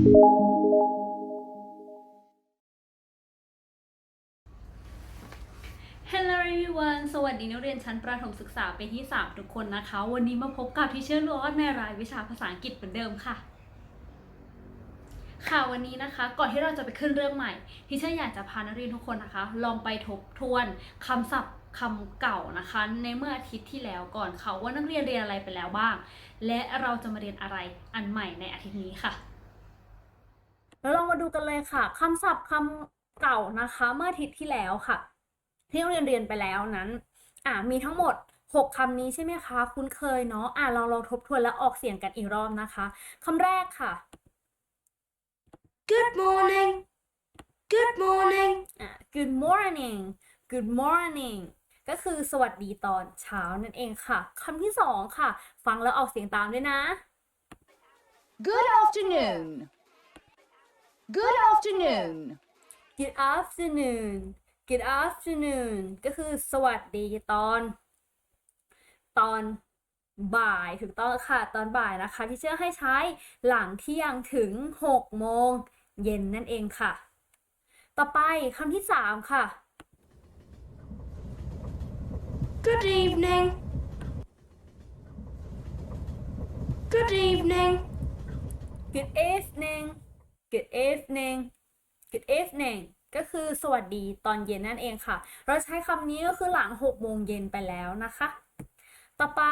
Hello everyone สวัสดีนักเรียนชั้นประถมศึกษาปีที่ 3 ทุกคนนะคะ วันนี้มาพบกับที่เชื่อล้วนในรายวิชาภาษาอังกฤษเหมือนเดิมค่ะ ค่ะวันนี้นะคะ ก่อนที่เราจะไปขึ้นเรื่องใหม่ที่เชื่ออยากจะพานักเรียนทุกคนนะคะ ลองไปทบทวนคำศัพท์คำเก่านะคะ ในเมื่ออาทิตย์ที่แล้วก่อนค่ะว่านักเรียนเรียนอะไรไปแล้วบ้าง และเราจะมาเรียนอะไรอันใหม่ในอาทิตย์นี้ค่ะ แล้วลองมาดูกันเลยค่ะคำศัพท์คำเก่านะคะ เมื่ออาทิตย์ที่แล้วค่ะ ที่เราเรียนเรียนไปแล้วนั้นอ่ามีทั้งหมด 6คำนี้ใช่ไหมคะ คุ้นเคยเนาะอ่าเราลองทบทวนและออกเสียงกันอีกรอบนะคะคำแรกค่ะ Good morning. Good morning. อ่า good morning good morning ก็คือสวัสดีตอนเช้านั่นเองค่ะคำที่สองค่ะ ฟังแล้วออกเสียงตามด้วยนะ Good afternoon. Good afternoon. good afternoon good afternoon ก็คือสวัสดีตอน ตอนบ่ายถูกต้องค่ะ ตอนบ่ายนะคะที่เชื่อให้ใช้หลังเที่ยงถึง 6 โมงเย็นนั่นเองค่ะ ต่อไปคำที่สามค่ะ Good evening. Good evening. good evening good evening good evening ก็คือสวัสดีตอนเย็นนั่นเองค่ะ เราใช้คำนี้ก็คือหลัง6โมงเย็นไปแล้วนะคะ ต่อไป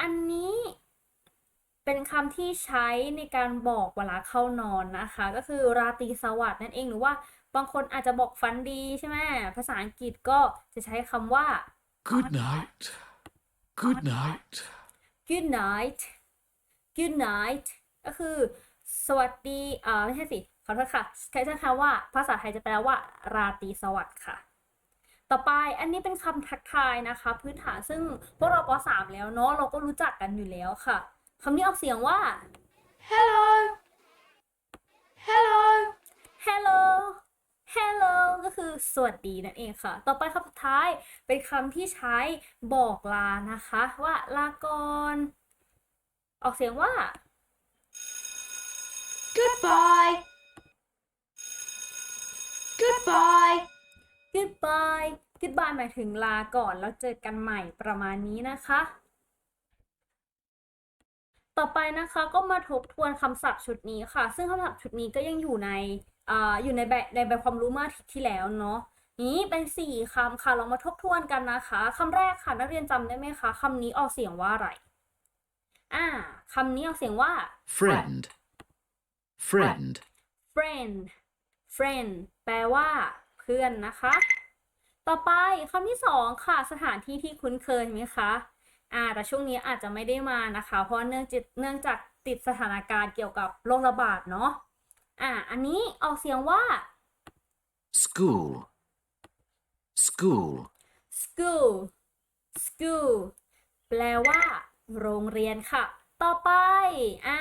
อันนี้เป็นคำที่ใช้ในการบอกเวลาเข้านอนนะคะ ก็คือราตรีสวัสดิ์นั่นเองหรือว่าบางคนอาจจะบอกฝันดีใช่ไหมภาษาอังกฤษก็จะใช้คำว่า Good night. Good night. good night good night ก็คือ สวัสดีอ่าไม่ใช่สิ ขอโทษค่ะใช้ใช้คำว่า ภาษาไทยจะแปลว่า ราตรีสวัสดิ์ค่ะ ต่อไปอันนี้เป็นคำทักทายนะคะ พื้นฐานซึ่งพวกเราป .3 แล้วเนาะเราก็รู้จักกันอยู่แล้วค่ะคำนี้ออกเสียงว่า Hello. Hello. hello hello ก็คือสวัสดีนั่นเองค่ะ ต่อไปคำสุดท้ายเป็นคำที่ใช้บอกลานะคะ ว่าลาก่อนออกเสียงว่า Goodbye. Goodbye. goodbye goodbye หมายถึงลาก่อนแล้วเจอกันใหม่ประมาณนี้นะคะ ต่อไปนะคะก็มาทบทวนคำศัพท์ชุดนี้ค่ะ ซึ่งคำศัพท์ชุดนี้ก็ยังอยู่ในอ่าอยู่ในแบบในแบบความรู้เมื่ออาทิตย์ที่แล้วเนาะนี้เป็นสี่คำค่ะลองมาทบทวนกันนะคะคำแรกค่ะนักเรียนจำได้ไหมคะคำนี้ออกเสียงว่าอะไรอ่าคำนี้ออกเสียงว่า Friend. Friend. friend friend แปลว่า เพื่อนนะคะ ต่อไปคำที่สองค่ะ สถานที่ที่คุ้นเคยไหมคะอ่าแต่ช่วงนี้อาจจะไม่ได้มานะคะ เพราะเนื่องจากเนื่องจากติดสถานการณ์เกี่ยวกับโรคระบาดเนาะอ่า อันนี้ออกเสียงว่า School. School. school school แปลว่า โรงเรียนค่ะ ต่อไป อ่า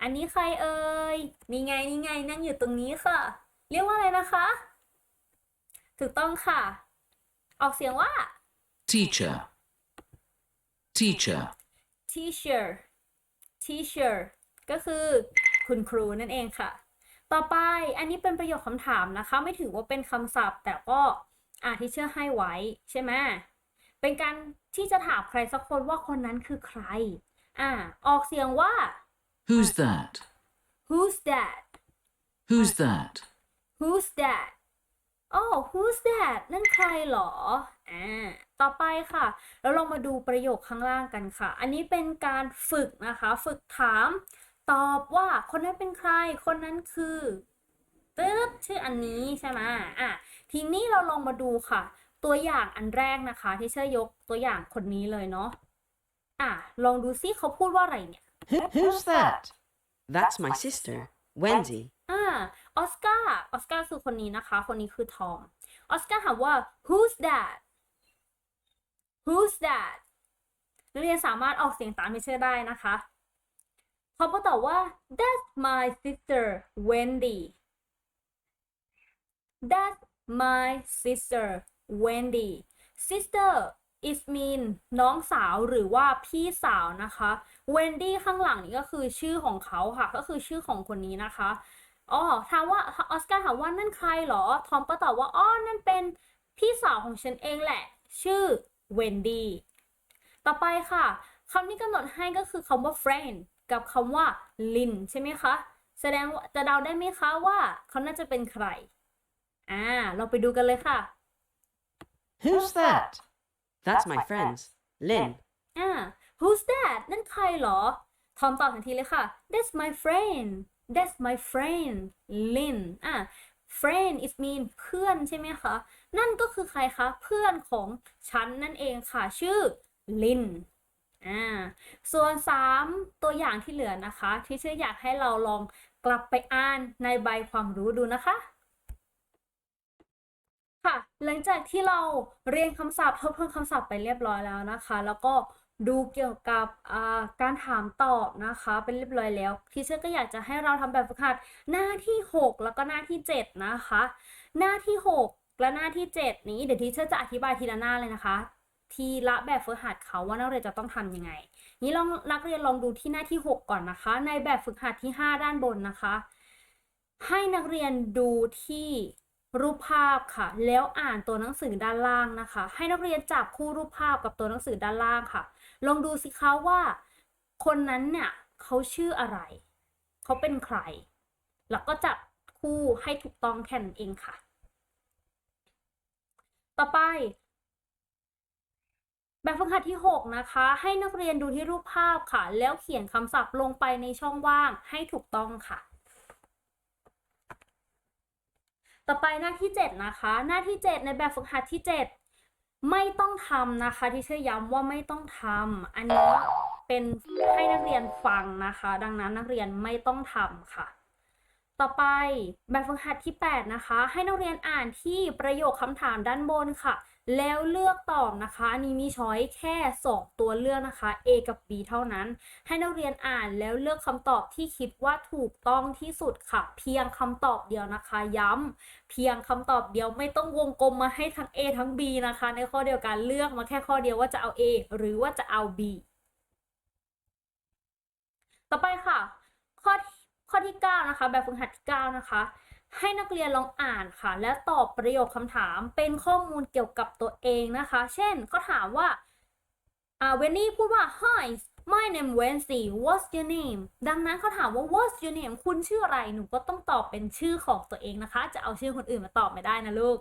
อันนี้ใครเอ่ย นี่ไง นี่ไง นั่งอยู่ตรงนี้ค่ะ เรียกว่าอะไรนะคะ ถูกต้องค่ะ ออกเสียงว่า Teacher. Teacher. teacher teacher ก็คือคุณครูนั่นเองค่ะ ต่อไป อันนี้เป็นประโยคคำถามนะคะ ไม่ถือว่าเป็นคำศัพท์ แต่ก็อ่าที่เชื่อให้ไว้ ใช่ไหมเป็นการที่จะถามใครสักคนว่าคนนั้นคือใคร อ่า ออกเสียงว่า Who's that? who's that Who's that? who's that โอ้ who's that นั่นใครหรอ อ่า ต่อไปค่ะ แล้วลองมาดูประโยคข้างล่างกันค่ะ อันนี้เป็นการฝึกนะคะ ฝึกถาม ตอบว่าคนนั้นเป็นใคร คนนั้นคือตึ๊ดชื่ออันนี้ใช่ไหมอะ ทีนี้เราลองมาดูค่ะ ตัวอย่างอันแรกนะคะ ที่เชื่อยกตัวอย่างคนนี้เลยเนาะ อะลองดูซิเขาพูดว่าอะไรเนี่ย Who- Who's that? That's my sister, Wendy. อ่าออสการ์ออสการ์คือคนนี้นะคะ คนนี้คือทอมออสการ์ถามว่า who's that who's that นักเรียนสามารถออกเสียงตามไม่เชื่อได้นะคะเขาก็ตอบว่า that's my sister Wendy that's my sister Wendy sister is mean น้องสาวหรือว่าพี่สาวนะคะ Wendy ข้างหลังนี้ก็คือชื่อของเขาค่ะ ก็คือชื่อของคนนี้นะคะอ๋อถามว่าออสการ์ถามว่านั่นใครเหรอ ทอมก็ตอบว่าอ๋อนั่นเป็นพี่สาวของฉันเองแหละ ชื่อเวนดี้ต่อไปค่ะคำที่กำหนดให้ก็คือคำว่า friend กับคำว่า lin ใช่ไหมคะ แสดงว่าจะเดาได้ไหมคะว่าเขาน่าจะเป็นใคร อ่า เราไปดูกันเลยค่ะ Who's that? That's my friends. Lynn. อ่า who's that นั่นใครเหรอ ทอมตอบทันทีเลยค่ะ that's my friend that's my friend Lin อ่า friend is mean เพื่อนใช่ไหมคะ นั่นก็คือใครคะ เพื่อนของฉันนั่นเองค่ะ ชื่อ Lin อ่า ส่วน 3 ตัวอย่างที่เหลือนะคะ ที่เชื่ออยากให้เราลองกลับไปอ่านในใบความรู้ดูนะคะ ค่ะ หลังจากที่เราเรียนคำศัพท์ทบทวนคำศัพท์ไปเรียบร้อยแล้วนะคะ แล้วก็ดูเกี่ยวกับการถามตอบนะคะ เป็นเรียบร้อยแล้วทีเชอร์ก็อยากจะให้เราทำแบบฝึกหัดหน้าที่ 6 แล้วก็หน้าที่ 7 นะคะ หน้าที่ 6 และหน้าที่ 7 นี้เดี๋ยวทีเชอร์จะอธิบายทีละหน้าเลยนะคะ ทีละแบบฝึกหัดเขาว่านักเรียนจะต้องทำยังไง นี้ลองนักเรียนลองดูที่หน้าที่ 6 ก่อนนะคะ ในแบบฝึกหัดที่ 5 ด้านบนนะคะ ให้นักเรียนดูที่ รูปภาพค่ะ แล้วอ่านตัวหนังสือด้านล่างนะคะ ให้นักเรียนจับคู่รูปภาพกับตัวหนังสือด้านล่างค่ะ ลองดูสิคะว่า คนนั้นเนี่ยเขาชื่ออะไร เขาเป็นใคร แล้วก็จับคู่ให้ถูกต้องแค่นั้นเองค่ะ ต่อไป แบบฝึกหัดที่ 6 นะคะ ให้นักเรียนดูที่รูปภาพค่ะ แล้วเขียนคำศัพท์ลงไปในช่องว่างให้ถูกต้องค่ะ ต่อไปหน้าที่ 7 นะคะ หน้าที่ 7 ในแบบฝึกหัดที่ 7 ไม่ต้องทำนะคะ ที่เชื่อย้ำว่าไม่ต้องทำอันนี้เป็นให้นักเรียนฟังนะคะ ดังนั้นนักเรียนไม่ต้องทำค่ะ ต่อไปแบบฝึกหัดที่ 8 นะคะ ให้นักเรียนอ่านที่ประโยคคำถามด้านบนค่ะ แล้วเลือกตอบนะคะ อันนี้มีช้อยแค่ 2 ตัวเลือกนะคะ A กับ B เท่านั้น ให้นักเรียนอ่านแล้วเลือกคำตอบที่คิดว่าถูกต้องที่สุดค่ะ เพียงคำตอบเดียวนะคะ ย้ำเพียงคำตอบเดียวไม่ต้องวงกลมมาให้ทั้ง A ทั้ง B นะคะ ในข้อเดียวกันเลือกมาแค่ข้อเดียวว่าจะเอา A หรือว่าจะเอา B ต่อไปค่ะ ข้อที่ ข้อที่ 9 นะคะ แบบฝึกหัดที่ 9 นะคะ ให้นักเรียนลองอ่านค่ะ และตอบประโยคคำถามเป็นข้อมูลเกี่ยวกับตัวเองนะคะ เช่นเขาถามว่าอ่าเวนนี่พูดว่า Hi my name Wendy what's your name ดังนั้นเขาถามว่า what's your name คุณชื่ออะไรหนูก็ต้องตอบเป็นชื่อของตัวเองนะคะ จะเอาชื่อคนอื่นมาตอบไม่ได้นะลูก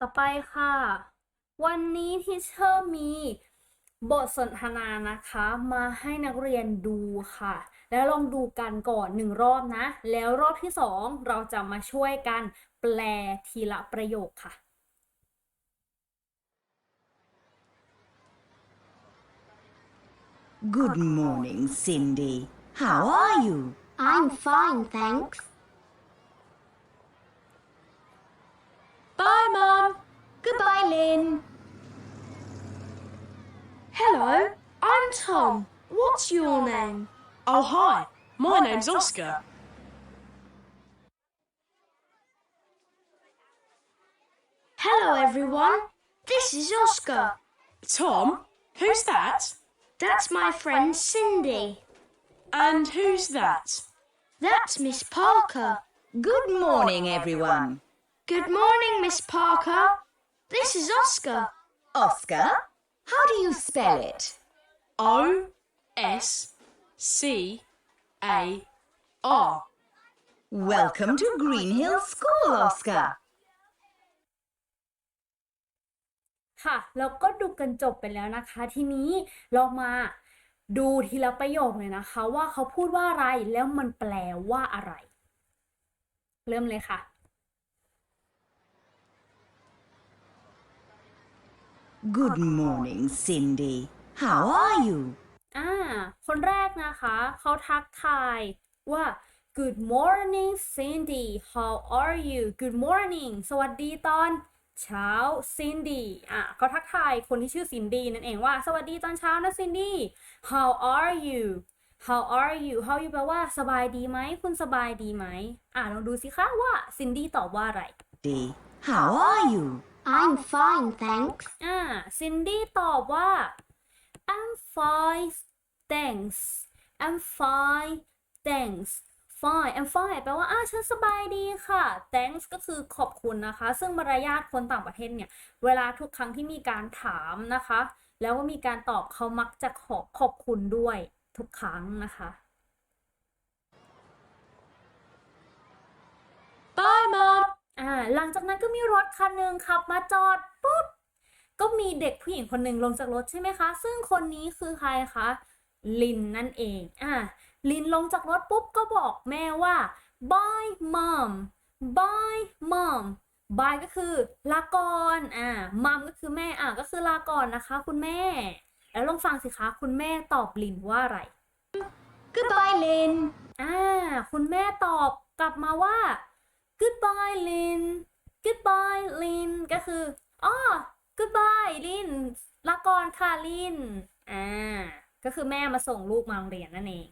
ต่อไปค่ะ วันนี้ที่เชอร์มี บทสนทนานะคะมาให้นักเรียนดูค่ะ แล้วลองดูกันก่อนหนึ่งรอบนะ แล้วรอบที่สองเราจะมาช่วยกันแปลทีละประโยคค่ะ Good morning, Cindy. How are you? I'm fine, thanks. Bye, Mum. Goodbye, Lynn. Hello, I'm Tom. What's your name? Oh, hi. My name's Oscar. Hello, everyone. This is Oscar. Tom, who's that? That's my friend Cindy. And who's that? That's Miss Parker. Good morning, everyone. Good morning, Miss Parker. This is Oscar. Oscar, how do you spell it? O S C A R. Welcome to Green Hill School, Oscar. ค่ะแล้วก็ดูกันจบไปแล้วนะคะ ทีนี้เรามาดูทีละประโยคเลยนะคะ ว่าเขาพูดว่าอะไรแล้วมันแปลว่าอะไร เริ่มเลยค่ะ Good morning, Cindy. How are you? อ่า คนแรกนะคะ เขาทักทายว่า Good morning Cindy how are you Good morning สวัสดีตอนเช้า Cindy อะเขาทักทายคนที่ชื่อ Cindy นั่นเองว่า สวัสดีตอนเช้านะ Cindy How are you How are you How you แปลว่าสบายดีไหม คุณสบายดีไหม อะลองดูสิคะว่า Cindy ตอบว่าอะไร Cindy, how are you? I'm fine, thanks. อ่า Cindy ตอบว่า I'm fine thanks I'm fine thanks fine I'm fine แปลว่าอ่าฉันสบายดีค่ะ thanks ก็คือขอบคุณนะคะ ซึ่งมารยาทคนต่างประเทศเนี่ย เวลาทุกครั้งที่มีการถามนะคะ แล้วก็มีการตอบเขามักจะขอขอบคุณด้วยทุกครั้งนะคะ Bye, Mum. อ่าหลังจากนั้นก็มีรถคันหนึ่งขับมาจอดปุ๊บก็มีเด็กผู้หญิงคนหนึ่งลงจากรถใช่ไหมคะ ซึ่งคนนี้คือใครคะลินนั่นเองอ่าลินลงจากรถปุ๊บก็บอกแม่ว่า bye mom bye mom bye ก็คือลาก่อนอ่า mom ก็คือแม่อ่าก็คือลาก่อนนะคะ คุณแม่ แล้วลองฟังสิคะ คุณแม่ตอบลินว่าอะไร Goodbye, Lynn. อ่าคุณแม่ตอบกลับมาว่า goodbye Lin goodbye Lin ก็คืออ๋อ goodbye Lin ลาก่อนค่ะลินอ่า ก็คือแม่มาส่งลูกมาโรงเรียนนั่นเอง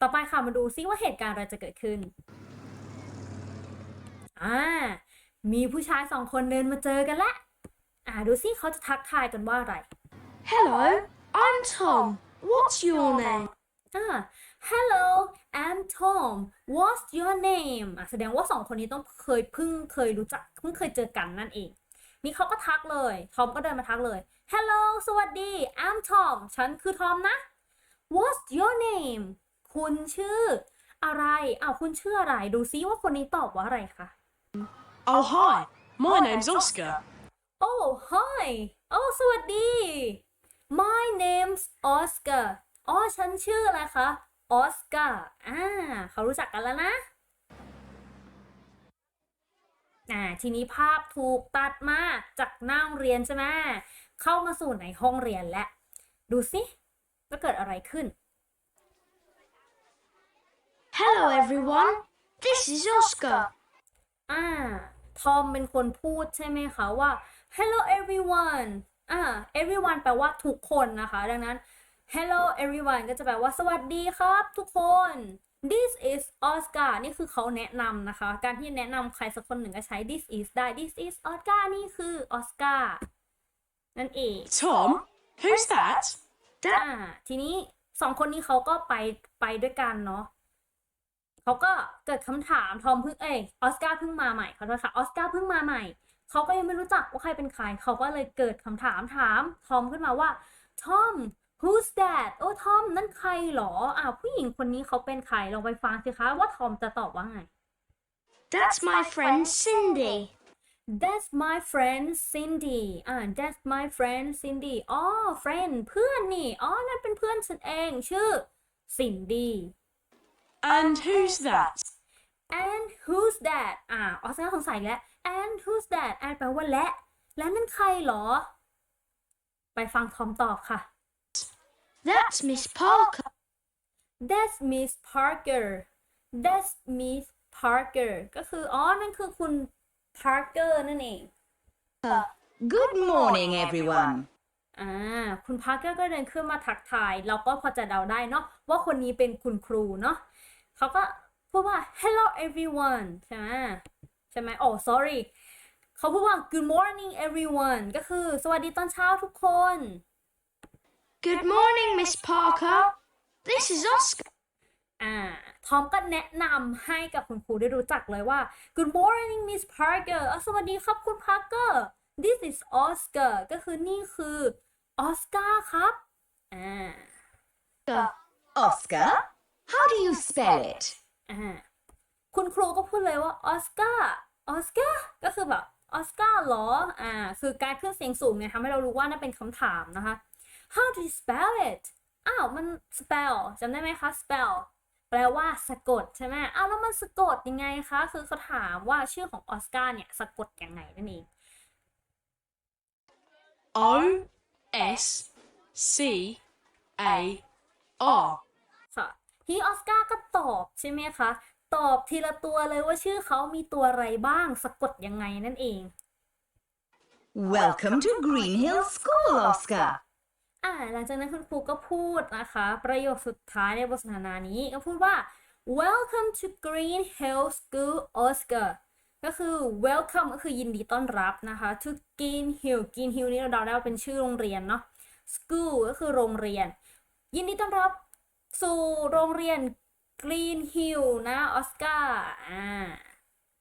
ต่อไปค่ะมาดูซิว่าเหตุการณ์อะไรจะเกิดขึ้น อ่า มีผู้ชายสองคนเดินมาเจอกันแล้วอ่าดูซิเขาจะทักทายกันว่าอะไร Hello, I'm Tom. What's your name? อ่า Hello I'm Tom What's your name อะแสดงว่าสองคนนี้ต้องเคยเพิ่งเคยรู้จักเพิ่งเคยเจอกันนั่นเอง นี่เขาก็ทักเลย ทอมก็เดินมาทักเลย Hello สวัสดี I'm Tom ฉันคือทอมนะ What's your name คุณชื่ออะไรอ้าวคุณชื่ออะไร ดูซิว่าคนนี้ตอบว่าอะไรคะ Oh, hi. My name's Oscar. Oh hi โอ้สวัสดี My name's Oscar อ๋อ ฉันชื่ออะไรคะ Oscar อ่าเขารู้จักกันแล้วนะอ่าทีนี้ภาพถูกตัดมาจากหน้าโรงเรียนใช่ไหมเข้ามาสู่ในห้องเรียนแล้วดูสิว่าเกิดอะไรขึ้น Hello, everyone. This is Oscar. อ่าทอมเป็นคนพูดใช่ไหมคะว่า hello everyone อ่า everyone แปลว่าทุกคนนะคะ ดังนั้น hello everyone ก็จะแปลว่าสวัสดีครับทุกคน this is Oscar นี่คือเขาแนะนำนะคะ การที่แนะนำใครสักคนหนึ่งก็ใช้ this is ได้ this is Oscar นี่คือ Oscar นั่นเอง Tom, who's that? อ่าทีนี้สองคนนี้เขาก็ไปไปด้วยกันเนาะเขาก็เกิดคำถามทอมเพิ่งเอ้ยออสการ์เพิ่งมาใหม่ขอโทษค่ะออสการ์เพิ่งมาใหม่เขาก็ยังไม่รู้จักว่าใครเป็นใครเขาก็เลยเกิดคำถามถามทอมขึ้นมาว่าทอม who's that โอ้ทอมนั่นใครหรออ่าผู้หญิงคนนี้เขาเป็นใครลองไปฟังสิคะว่าทอมจะตอบว่าไง That's my friend Cindy. That's my friend Cindy อ่า That's my friend Cindy อ๋อ friend เพื่อนนี่อ๋อนั่นเป็นเพื่อนฉันเองชื่อ Cindy And who's that? and who's that อ่าออสการ์สงสัยอีกแล้ว and who's that and แปลว่าและ และนั่นใครหรอ ไปฟังทอมตอบค่ะ That's Miss Parker. That's Miss Parker That's Miss Parker ก็คือ อ๋อ นั่นคือคุณ Parker นั่นเอง Good morning, everyone. อ่า คุณพาร์เกอร์ก็เดินขึ้นมาทักทาย เราก็พอจะเดาได้เนาะว่าคนนี้เป็นคุณครูเนาะเขาก็พูดว่า hello everyone ใช่ไหมใช่ไหมโอ้ sorry เขาพูดว่า good morning everyone ก็คือ สวัสดีตอนเช้าทุกคน Good morning, Miss Parker. This is Oscar. อ่าทอมก็แนะนำให้กับคุณครูได้รู้จักเลยว่า Good morning Miss Parker อะสวัสดีครับคุณ Parker This is Oscar ก็คือนี่คือออสการ์ครับอ่า Oscar? How do you spell it? อ่าคุณครูก็พูดเลยว่าออสการ์ออสการ์ก็คือแบบออสการ์เหรอ อ่า คือการขึ้นเสียงสูงเนี่ยทำให้เรารู้ว่านั่นเป็นคำถามนะคะ How do you spell it อ้าวมัน spell จำได้ไหมคะ spell แปลว่าสะกดใช่ไหมอ้าวแล้วมันสะกดยังไงคะ คือเขาถามว่าชื่อของออสการ์เนี่ยสะกดยังไงนั่นเอง O S C A R. ค่ะทีนี้ออสการ์ก็ตอบใช่ไหมคะ ตอบทีละตัวเลยว่าชื่อเขามีตัวอะไรบ้างสะกดยังไงนั่นเอง Welcome to Green Hill School, Oscar. อ่าหลังจากนั้นคุณครูก็พูดนะคะ ประโยคสุดท้ายในบทสนทนานี้ก็พูดว่า welcome to Green Hill School Oscar ก็คือ welcome ก็คือยินดีต้อนรับนะคะ to Green Hill Green Hill นี่เราเดาได้ว่าเป็นชื่อโรงเรียนเนาะ school ก็คือโรงเรียน ยินดีต้อนรับสู่โรงเรียนกรีนฮิลนะออสการ์อ่า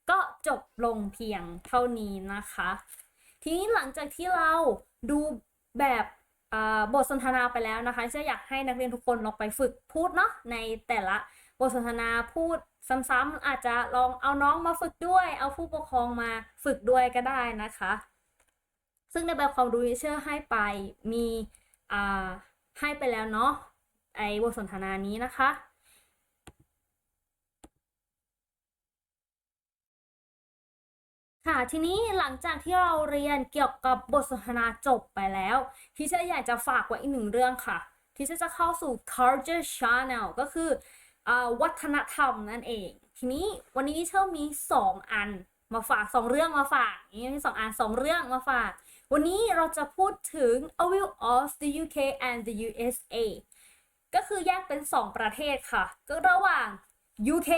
ก็จบลงเพียงเท่านี้นะคะ ทีนี้หลังจากที่เราดูแบบ บทสนทนาไปแล้วนะคะจะอยากให้นักเรียนทุกคนลองไปฝึกพูดเนาะในแต่ละบทสนทนาพูดซ้ำๆอาจจะลองเอาน้องมาฝึกด้วย เอาผู้ปกครองมาฝึกด้วยก็ได้นะคะ ซึ่งในแบบความรู้เชื่อให้ไปมีให้ไปแล้วเนาะไอ้บทสนทนานี้นะคะ ค่ะทีนี้หลังจากที่เราเรียนเกี่ยวกับบทสนทนาจบไปแล้วที่เชออยากจะฝากไว้อีกหนึ่งเรื่องค่ะ ที่เชอจะเข้าสู่ culture channel ก็คืออวัฒนธรรมนั่นเอง ทีนี้วันนี้เชอมี 2 อันมาฝาก 2 เรื่องมาฝากนี่มีสองอันสองเรื่องมาฝาก วันนี้เราจะพูดถึง a view of the UK and the USA ก็คือแยกเป็น 2 ประเทศค่ะ ก็ระหว่าง UK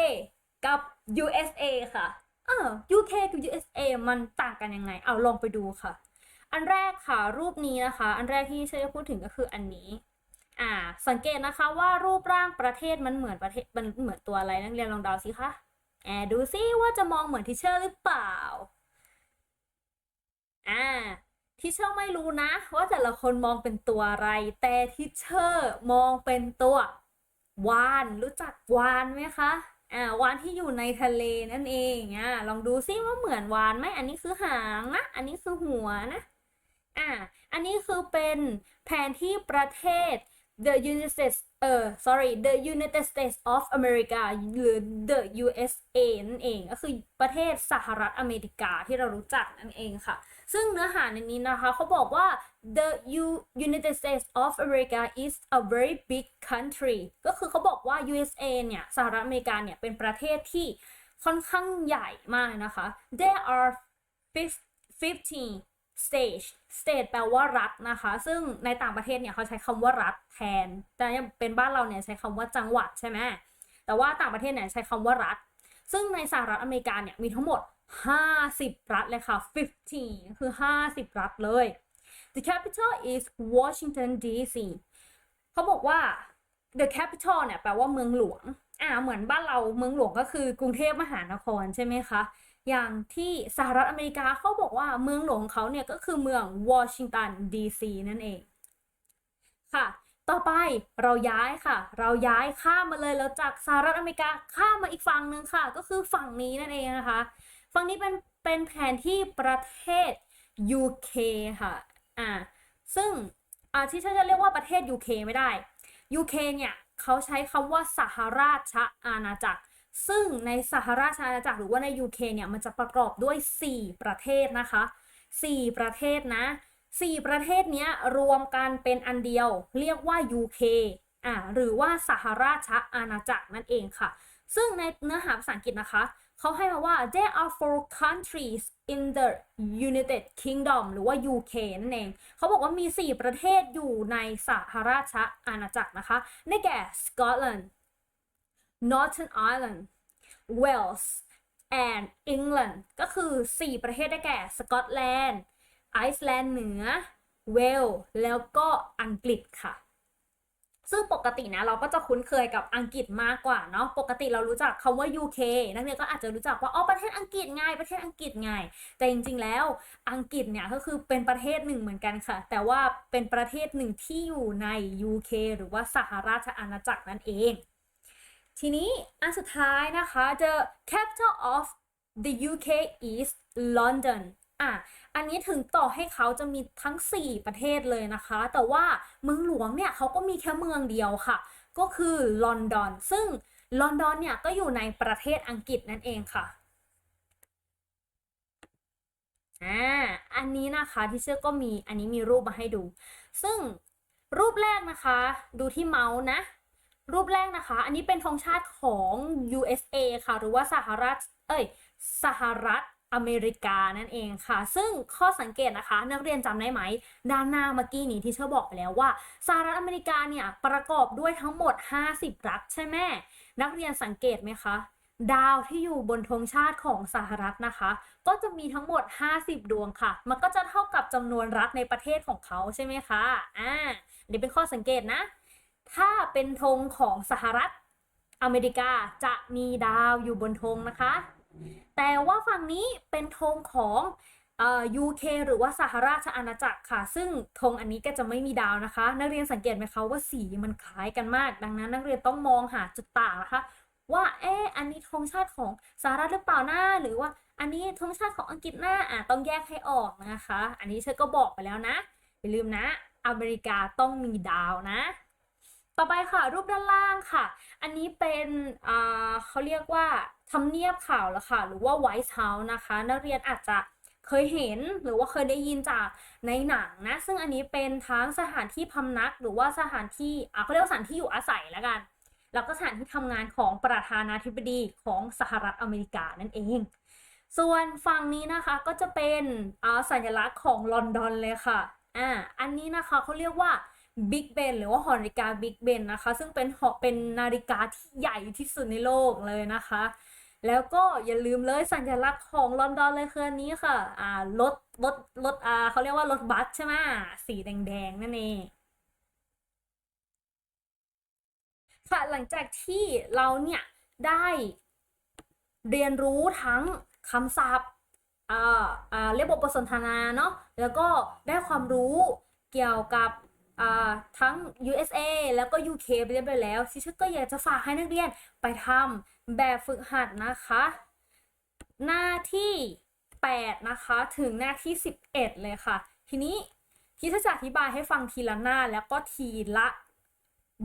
กับ USA ค่ะ เออ UK กับ USA มันต่างกันยังไง เอาลองไปดูค่ะ อันแรกค่ะรูปนี้นะคะ อันแรกที่เชอจะพูดถึงก็คืออันนี้ อ่า สังเกตนะคะว่ารูปร่างประเทศมันเหมือนประเทศมันเหมือนตัวอะไรนักเรียนลองเดาสิคะแอบดูซิว่าจะมองเหมือนทิเชอร์หรือเปล่า อ่าทิเชอร์ไม่รู้นะ ว่าแต่ละคนมองเป็นตัวอะไร แต่ทิเชอร์มองเป็นตัววาน รู้จักวานไหมคะ อ่าวานที่อยู่ในทะเลนั่นเองอ่าลองดูซิว่าเหมือนวานไหมอันนี้คือหางนะ อันนี้คือหัวนะ อ่า อันนี้คือเป็นแผนที่ประเทศ the United States เออ sorry the United States of America หรือ the USA นั่นเอง ก็คือประเทศสหรัฐอเมริกาที่เรารู้จักนั่นเองค่ะ ซึ่งเนื้อหาในนี้นะคะเขาบอกว่า the U- United States of America is a very big country ก็คือเขาบอกว่า USA เนี่ยสหรัฐอเมริกาเนี่ยเป็นประเทศที่ค่อนข้างใหญ่มากนะคะ there are 15 stage state แปลว่ารัฐนะคะ ซึ่งในต่างประเทศเนี่ยเขาใช้คำว่ารัฐแทน แต่เป็นบ้านเราเนี่ยใช้คำว่าจังหวัดใช่ไหมแต่ว่าต่างประเทศเนี่ยใช้คำว่ารัฐ ซึ่งในสหรัฐอเมริกาเนี่ยมีทั้งหมด 50 รัฐเลยค่ะ15คือ 50 รัฐเลย The capital is Washington DC เขาบอกว่า the capital เนี่ยแปลว่าเมืองหลวง อ่า เหมือนบ้านเราเมืองหลวงก็คือกรุงเทพมหานครใช่ไหมคะ อย่างที่สหรัฐอเมริกาเขาบอกว่าเมืองหลวงเขาเนี่ยก็คือเมืองวอชิงตันดีซีนั่นเอง ค่ะ ต่อไปเราย้ายค่ะ เราย้ายข้ามมาเลยแล้วจากสหรัฐอเมริกาข้ามมาอีกฝั่งหนึ่งค่ะ ก็คือฝั่งนี้นั่นเองนะคะ ฝั่งนี้เป็นเป็นแผนที่ประเทศ UK ค่ะ อ่าซึ่งอ่าที่ฉันจะเรียกว่าประเทศ UK ไม่ได้ UK เนี่ยเขาใช้คำว่าสหราชอาณาจักร ซึ่งในสหราชอาณาจักรหรือว่าใน UK เนี่ยมันจะประกอบด้วย 4 ประเทศนะคะ 4 ประเทศนะ 4 ประเทศนี้รวมกันเป็นอันเดียว เรียกว่า UK อ่าหรือว่าสหราชอาณาจักรนั่นเองค่ะ ซึ่งในเนื้อหาภาษาอังกฤษนะคะ เขาให้มาว่า there are four countries in the United Kingdom หรือว่า UK นั่นเอง เขาบอกว่ามี 4 ประเทศอยู่ในสหราชอาณาจักรนะคะ ได้แก่ Scotland Northern Ireland Wales and England ก็คือ 4 ประเทศได้แก่ สกอตแลนด์ ไอซ์แลนด์เหนือ เวล แล้วก็อังกฤษค่ะ ซึ่งปกตินะเราก็จะคุ้นเคยกับอังกฤษมากกว่าเนาะปกติเรารู้จักคำว่า UK นักเรียนก็อาจจะรู้จักว่าอ๋อประเทศอังกฤษไงประเทศอังกฤษไงแต่จริงๆแล้วอังกฤษเนี่ยก็คือเป็นประเทศหนึ่งเหมือนกันค่ะ แต่ว่าเป็นประเทศหนึ่งที่อยู่ใน UK หรือว่าสหราชอาณาจักรนั่นเอง ทีนี้อันสุดท้ายนะคะ the capital of the UK is London อะอันนี้ถึงต่อให้เขาจะมีทั้ง 4 ประเทศเลยนะคะ แต่ว่าเมืองหลวงเนี่ยเขาก็มีแค่เมืองเดียวค่ะ ก็คือลอนดอน ซึ่งลอนดอนเนี่ยก็อยู่ในประเทศอังกฤษนั่นเองค่ะอ่าอันนี้นะคะที่เชื่อก็มีอันนี้มีรูปมาให้ดู ซึ่งรูปแรกนะคะ ดูที่เมาส์นะ รูปแรกนะคะ อันนี้เป็นธงชาติของ USA ค่ะ หรือว่าสหรัฐ เอ้ย สหรัฐ อเมริกานั่นเองค่ะ ซึ่งข้อสังเกตนะคะ นักเรียนจำได้ไหม ด้านหน้าเมื่อกี้นี้ที่เชอบอกไปแล้วว่าสหรัฐอเมริกาเนี่ยประกอบด้วยทั้งหมด 50 รัฐใช่ไหมนักเรียนสังเกตไหมคะดาวที่อยู่บนธงชาติของสหรัฐนะคะ ก็จะมีทั้งหมด 50 ดวงค่ะ มันก็จะเท่ากับจำนวนรัฐในประเทศของเขาใช่ไหมคะอ่าอันนี้เป็นข้อสังเกตนะ ถ้าเป็นธงของสหรัฐอเมริกาจะมีดาวอยู่บนธงนะคะ แต่ว่าฝั่งนี้เป็นธงของเอ่อ UK หรือว่าสหราชอาณาจักรค่ะ ซึ่งธงอันนี้ก็จะไม่มีดาวนะคะ นักเรียนสังเกตไหมคะว่าสีมันคล้ายกันมาก ดังนั้นนักเรียนต้องมองหาจุดต่างนะคะ ว่าเอ๊อันนี้ธงชาติของสหรัฐหรือเปล่าหนะหรือว่าอันนี้ธงชาติของอังกฤษหนะอะต้องแยกให้ออกนะคะ อันนี้เชอก็บอกไปแล้วนะอย่าลืมนะ อเมริกาต้องมีดาวนะ ต่อไปค่ะรูปด้านล่างค่ะ อันนี้เป็นเขาเรียกว่า ทำเนียบข่าวละค่ะ หรือว่าไวท์เฮาส์นะคะ นักเรียนอาจจะเคยเห็นหรือว่าเคยได้ยินจากในหนังนะ ซึ่งอันนี้เป็นทั้งสถานที่พำนัก หรือว่าสถานที่อ่าเขาเรียกว่าสถานที่อยู่อาศัยแล้วกัน แล้วก็สถานที่ทำงานของประธานาธิบดีของสหรัฐอเมริกานั่นเอง ส่วนฝั่งนี้นะคะก็จะเป็นอ่าสัญลักษณ์ของลอนดอนเลยค่ะอ่าอันนี้นะคะเขาเรียกว่าบิ๊กเบนหรือว่าหอนาฬิกาบิ๊กเบนนะคะ ซึ่งเป็นหอเป็นนาฬิกาที่ใหญ่ที่สุดในโลกเลยนะคะ แล้วก็อย่าลืมเลยสัญลักษณ์ของลอนดอนเลยคืออันนี้ค่ะ อ่ารถรถรถอ่าเขาเรียกว่ารถบัสใช่ไหมสีแดงๆนั่นเองค่ะหลังจากที่เราเนี่ยได้เรียนรู้ทั้งคำศัพท์อ่าอ่าเรียกบทบทสนทนาเนาะแล้วก็ได้ความรู้เกี่ยวกับทั้ง USA แล้วก็ UK ไปเรียบร้อยแล้วชิชก็อยากจะฝากให้นักเรียนไปทำแบบฝึกหัดนะคะ หน้าที่ 8 นะคะ ถึงหน้าที่ 11 เลยค่ะ ทีนี้ที่จะอธิบายให้ฟังทีละหน้าแล้วก็ทีละ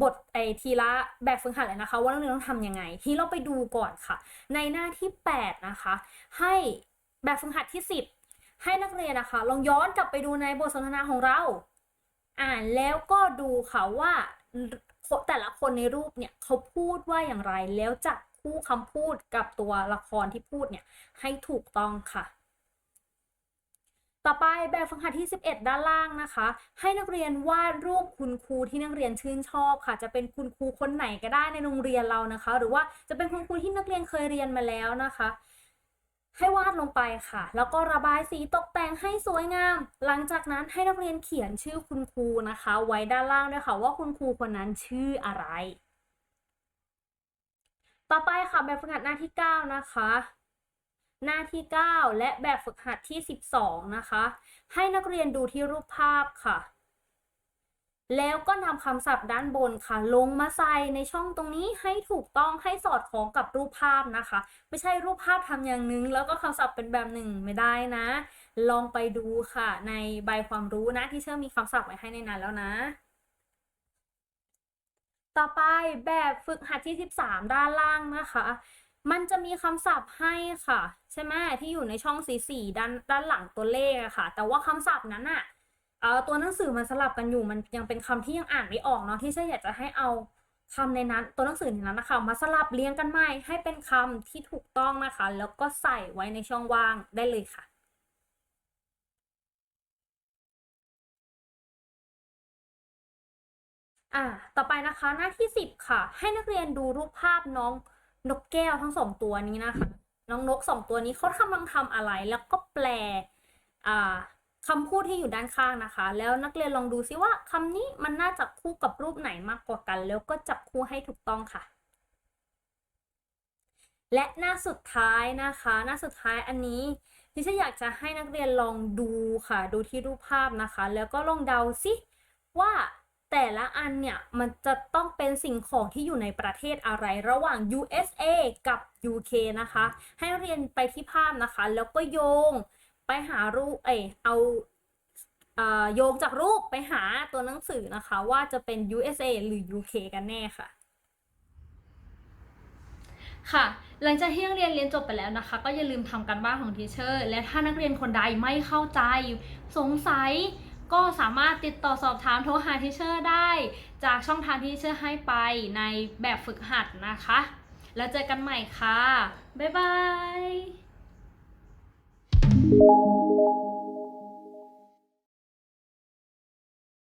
บทไอทีละแบบฝึกหัดเลยนะคะ ว่านักเรียนต้องทำยังไง ที่เราไปดูก่อนค่ะ ในหน้าที่ 8 นะคะ ให้แบบฝึกหัดที่ 10 ให้นักเรียนนะคะ ลองย้อนกลับไปดูในบทสนทนาของเรา อ่านแล้วก็ดูค่ะว่าแต่ละคนในรูปเนี่ยเขาพูดว่าอย่างไรแล้วจับ คู่คำพูดกับตัวละครที่พูดเนี่ยให้ถูกต้องค่ะ ต่อไปแบบฝึกหัดที่ 11 ด้านล่างนะคะ ให้นักเรียนวาดรูปคุณครูที่นักเรียนชื่นชอบค่ะ จะเป็นคุณครูคนไหนก็ได้ในโรงเรียนเรานะคะ หรือว่าจะเป็นคุณครูที่นักเรียนเคยเรียนมาแล้วนะคะให้วาดลงไปค่ะ แล้วก็ระบายสีตกแต่งให้สวยงาม หลังจากนั้นให้นักเรียนเขียนชื่อคุณครูนะคะ ไว้ด้านล่างด้วยค่ะว่าคุณครูคนนั้นชื่ออะไร ต่อไปค่ะแบบฝึกหัดหน้าที่ 9 นะคะ หน้าที่ 9 และแบบฝึกหัดที่ 12 นะคะ ให้นักเรียนดูที่รูปภาพค่ะ แล้วก็นำคำศัพท์ด้านบนค่ะ ลงมาใส่ในช่องตรงนี้ให้ถูกต้องให้สอดคล้องกับรูปภาพนะคะ ไม่ใช่รูปภาพทำอย่างหนึง แล้วก็คำศัพท์เป็นแบบหนึ่งไม่ได้นะ ลองไปดูค่ะ ในใบความรู้นะที่เชื่อมีคำศัพท์ไว้ให้ในนั้นแล้วนะ ต่อไปแบบฝึกหัดที่ 13 ด้านล่างนะคะ มันจะมีคำศัพท์ให้ค่ะ ใช่ไหมที่อยู่ในช่องสีสีด้านด้านหลังตัวเลขอะค่ะ แต่ว่าคำศัพท์นั้นอะเออตัวหนังสือมันสลับกันอยู่มันยังเป็นคำที่ยังอ่านไม่ออกเนาะที่เชื่ออยากจะให้เอาคำในนั้น ตัวหนังสือในนั้นนะคะมาสลับเรียงกันใหม่ให้เป็นคำที่ถูกต้องนะคะ แล้วก็ใส่ไว้ในช่องว่างได้เลยค่ะ อ่าต่อไปนะคะหน้าที่10ค่ะ ให้นักเรียนดูรูปภาพน้องนกแก้วทั้งสองตัวนี้นะคะ น้องนกสองตัวนี้เขากำลังทำอะไร แล้วก็แปลอ่าคำพูดที่อยู่ด้านข้างนะคะ แล้วนักเรียนลองดูซิว่าคำนี้มันน่าจับคู่กับรูปไหนมากกว่ากัน แล้วก็จับคู่ให้ถูกต้องค่ะ และหน้าสุดท้ายนะคะ หน้าสุดท้ายอันนี้ที่ฉันอยากจะให้นักเรียนลองดูค่ะ ดูที่รูปภาพนะคะ แล้วก็ลองเดาซิว่า แต่ละอันเนี่ยมันจะต้องเป็นสิ่งของที่อยู่ในประเทศอะไรระหว่าง USA กับ UK นะคะ ให้เรียนไปที่ภาพนะคะ แล้วก็โยงไปหารูปเอยเอาเออโยงจากรูปไปหาตัวหนังสือนะคะ ว่าจะเป็น USA หรือ UK กันแน่ค่ะ ค่ะ หลังจากที่นักเรียนเรียนจบไปแล้วนะคะ ก็อย่าลืมทำการบ้านของทีเชอร์ และถ้านักเรียนคนใดไม่เข้าใจสงสัย ก็สามารถติดต่อสอบถามโทรหาทีเชอร์ได้ จากช่องทางที่เชอร์ให้ไปในแบบฝึกหัดนะคะ แล้วเจอกันใหม่ค่ะ บ๊ายบาย